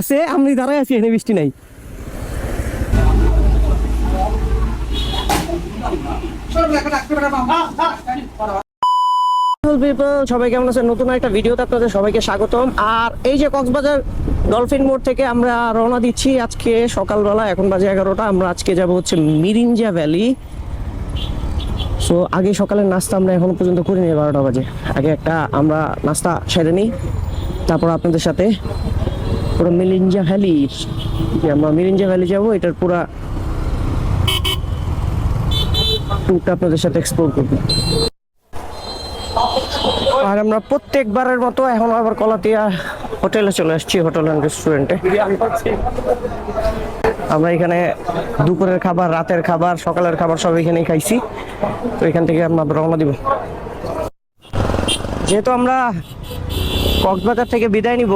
আছে, আমি দাঁড়াই আছি, এখানে বৃষ্টি নাই। সবাই কেমন আছেন? নতুন একটা ভিডিওতে আপনাদের সবাইকে স্বাগতম। আর এই যে কক্সবাজার ডলফিন মোড় থেকে আমরা রওনা দিচ্ছি আজকে সকালবেলা, এখন বাজে এগারোটা, আমরা আজকে যাব হচ্ছে মিরিঞ্জা ভ্যালি। সো আগে সকালের নাস্তা আমরা এখনও পর্যন্ত করিনি বারোটা বাজে। আগে একটা আমরা নাস্তা সেরে নিই, তারপর আপনাদের সাথে পুরো মিরিঞ্জা ভ্যালি। যে আমরা মিরিঞ্জা ভ্যালি যাব, এটার পুরো ট্যুরটা আপনাদের সাথে এক্সপ্লোর করব। আর আমরা প্রত্যেকবারের মতো এখন আবার কলাতিয়া হোটেলে চলে আসছি, হোটেল অ্যান্ড রেস্টুরেন্টে আমরা এখানে দুপুরের খাবার, রাতের খাবার, সকালের খাবার সব এখানেই খাইছি। তো এখান থেকে আমরা রওনা দিব। যেহেতু আমরা কক্সবাজার থেকে বিদায় নিব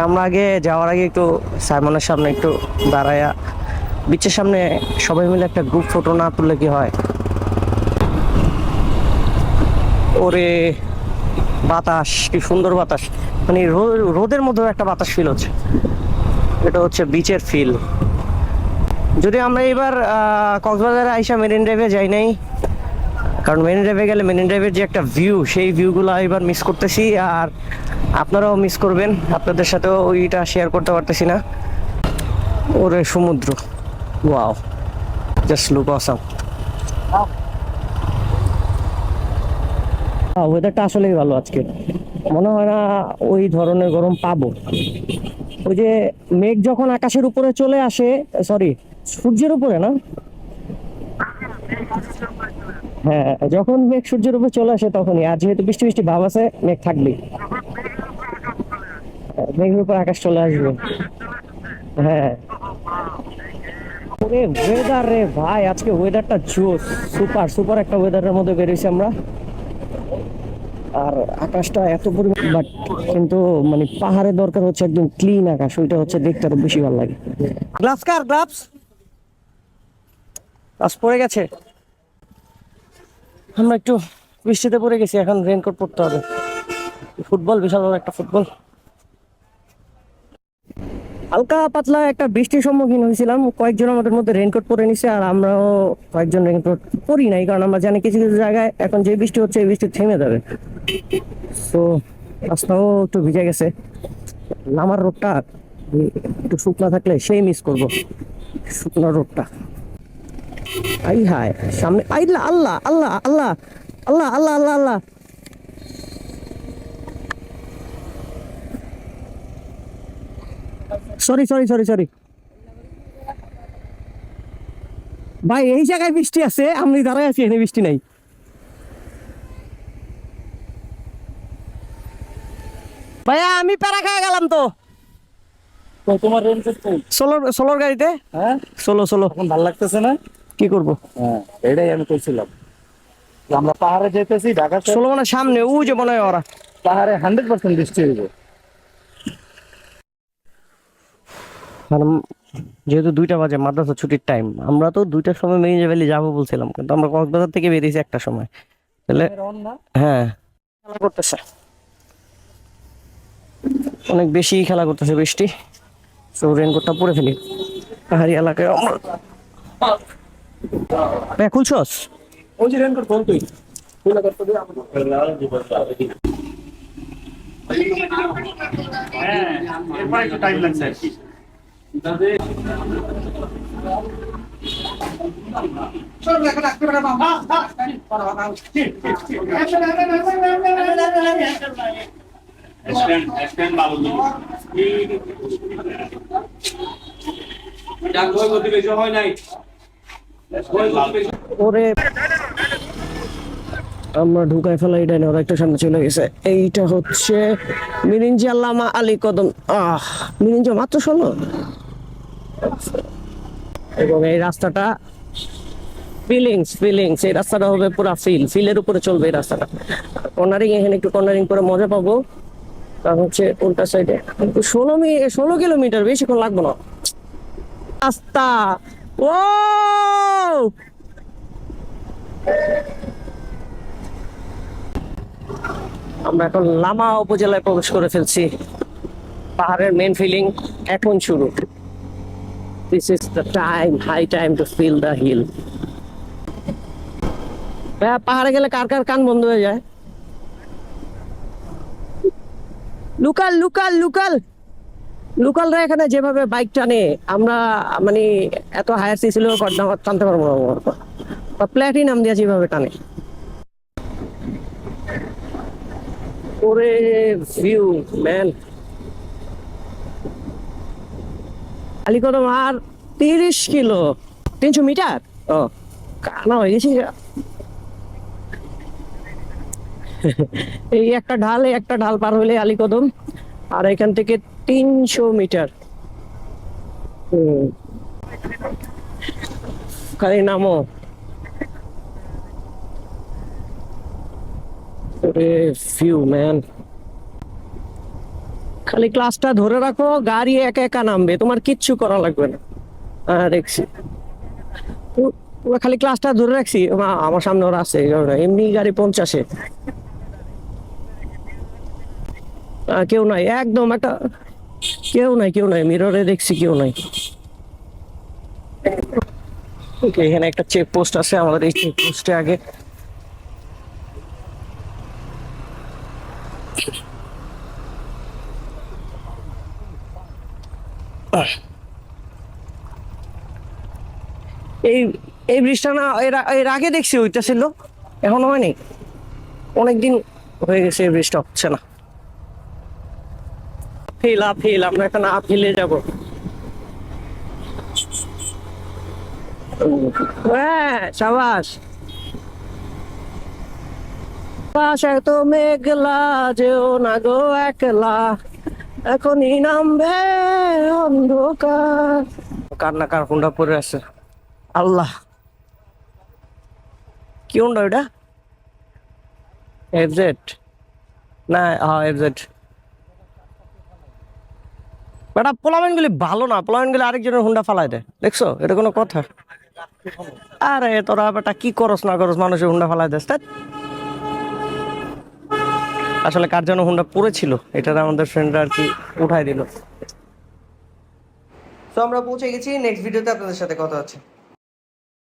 আমরা আগে যাওয়ার আগে একটু সাইমনের সামনে একটু দাঁড়ায়া, বিচের সামনে সবাই মিলে একটা গ্রুপ ফটো না তুললে কি হয়? ওরে, বাতাস, কি সুন্দর বাতাস। মানে রোদের মধ্যেও একটা বাতাস ফিল হচ্ছে। এটা হচ্ছে বিচের ফিল যদি আমরা এবার কক্সবাজারে আইসা মেরিন ড্রাইভে যাই নাই কারণ মেরিন ড্রাইভে গেলে মেরিন ড্রাইভের যে একটা ভিউ সেই ভিউগুলো এবার মিস করতেছি আর আপনারাও মিস করবেন। আপনাদের সাথেও ওইটা শেয়ার করতে পারতেছি না। ওরে সমুদ্র। ওয়াও জাস্ট লুক অসাম ওয়েদারটা আসলেই ভালো আজকে। মনে হয় না ওই ধরনের গরম পাবো। ওই যে মেঘ যখন আকাশের উপরে চলে আসে সরি সূর্যের উপরে না? হ্যাঁ যখন মেঘ সূর্যের উপরে চলে আসে তখনই, আর যেহেতু বৃষ্টি বৃষ্টি ভাব আছে, মেঘ থাকবেই। মেঘের উপর আকাশ চলে আসবে। হ্যাঁ। ওয়েদার রে ভাই, আজকে ওয়েদারটা জোস সুপার সুপার একটা ওয়েদারের মধ্যে বেরিয়েছি আমরা। আর আকাশটা এত পরিমাণ বাট কিন্তু মানে পাহাড়ের দরকার হচ্ছে একদম ক্লিন আকাশ, ওইটা হচ্ছে দেখতে আরও বেশি ভালো লাগে। কার গ্লাভস পড়ে গেছে। আমরা একটু বৃষ্টিতে পড়ে গেছি, এখন রেনকোট পরতে হবে। ফুটবল, বিশাল বড় একটা ফুটবল। হালকা পাতলা একটা বৃষ্টির সম্মুখীন হয়েছিলাম। কয়েকজন আমাদের মধ্যে রেনকোট পরে নিছে, আর আমরাও কয়েকজন রেনকোট পরি নাই, কারণ আমরা জানি কিছু কিছু জায়গায় এখন যে বৃষ্টি হচ্ছে, এই বৃষ্টি থেমে যাবে। তো রাস্তাও একটু ভিজে গেছে। নামার রোডটা একটু শুকনা থাকলে সেই মিস করব, শুকনো রোডটা। আই হায় সামনে আইলা Allah Allah Allah Allah Allah Allah Allah. Sorry sorry sorry sorry ভাই এই জায়গায় বৃষ্টি আছে আমি দাঁড়ায় আছি এখানে বৃষ্টি নাই। ভাইয়া আমি প্যারা খাওয়া গেলাম তো। তোমার রেঞ্জের কই সোলোর সোলোর গাড়িতে? হ্যাঁ? Solo solo. এখন ভালো লাগতেছে না? কি করব? হ্যাঁ এটাই আমি কইছিলাম। যে আমরা পাহাড়ে যেতেছি ঢাকা মানে সামনে ও যে মনে হয় ওরা। পাহাড়ে হান্ড্রেড পার্সেন্ট বৃষ্টি হইব। মানে যেহেতু দুইটা বাজে মাদ্রাসা ছুটির টাইম আমরা তো দুইটার সময় মেরিঞ্জা ভ্যালি যাব বলছিলাম কিন্তু আমরা কক্সবাজার থেকে বেরিয়েছি একটা সময়। তাহলে হ্যাঁ। খেলা করতেছে। অনেক বেশি খেলা করতেছে বৃষ্টি। তো রেনকোটটা পরে ফেলি। পাহাড়ি এলাকায় আমরা। ভাইয়া খুলছস? ওই যে রেনকোট কোন তুই তুই লাগা তো হ্যাঁ এরপর একটু টাইম লাগছে আর কি। ওরে। আমরা ঢুকাই ফেলা এটা ওরা একটু সামনে চলে গেছে। এইটা হচ্ছে মিরিঞ্জি আল্লামা আলী কদম। আহ, মিরিঞ্জি মাত্র ষোলো? এবং এই রাস্তাটা ফিলিংস ফিলিংস, এই রাস্তাটা হবে পুরো ফিল, ফিলের উপরে চলবে এই রাস্তাটা। কর্নারিং এখানে একটু কর্নারিং করে মজা পাবো। কারণ হচ্ছে উল্টা সাইডে ষোলো মি ষোলো কিলোমিটার বেশিক্ষণ লাগবে না। রাস্তা। ও! আমরা এখন লামা উপজেলায় প্রবেশ করে ফেলছি। পাহাড়ের মেন ফিলিং এখন শুরু। This is the time high time to feel the hill পাহাড়ে গেলে কার কার কান বন্ধ হয়ে যায়? লুকাল লুকাল লুকাল। লোকালরা এখানে যেভাবে বাইক টানে, আমরা মানে এত হায়ার ছিল টানতে পারব না বা প্ল্যাটিনাম দিয়ে যেভাবে টানে। ওরে ভিউ ম্যান আলিকদম আর তিরিশ কিলো। তিনশো মিটার? ও, কানা হয়ে গেছি। এই একটা ঢাল একটা ঢাল পার হলে আলিকদম আর এখান থেকে তিনশো মিটার। খালি নামো। খালি ক্লাসটা ধরে রাখো, গাড়ি একা একা নামবে, তোমার কিচ্ছু করা লাগবে না। হ্যাঁ দেখছি। খালি ক্লাসটা ধরে রাখছি আমার সামনে ওরা আছে, এমনি গাড়ি পঞ্চাশে। কেউ নাই একদম একটা কেউ নাই কেউ নাই মিররে দেখছি কেউ নাই। Okay, এখানে একটা চেক পোস্ট আছে আমাদের এই চেক পোস্টে আগে। এই এই ব্রিজটা না এর এর আগে দেখছি ওইটা ছিল এখনও হয়নি। অনেকদিন হয়ে গেছে এই ব্রিজটা হচ্ছে না। ফিল আপ ফিল, আমরা এখন আপ হিলে যাব। হ্যাঁ সাবাস। পাশে তো মেঘলা, যেও না গো একলা। এখনই নামবে অন্ধকার। কার না কার হুন্ডা পরে আছে। আল্লাহ। কি হুন্ডা ওটা এফজেড? না হ্যাঁ এফজেড। বেটা পোলামেন গুলি ভালো না পোলামেন গুলি আরেকজনের হুন্ডা ফালাই দেয় দেখছ? এটা কোনো কথা। আরে, তোরা বেটা, কি করস না করস, মানুষের হুন্ডা ফালাই দেয় আসলে কার যেন হুন্ডা পড়েছিল এটা আমাদের ফ্রেন্ডরা আর কি উঠাই দিল। তো আমরা পৌঁছে গেছি নেক্সট ভিডিওতে আপনাদের সাথে কথা হচ্ছে।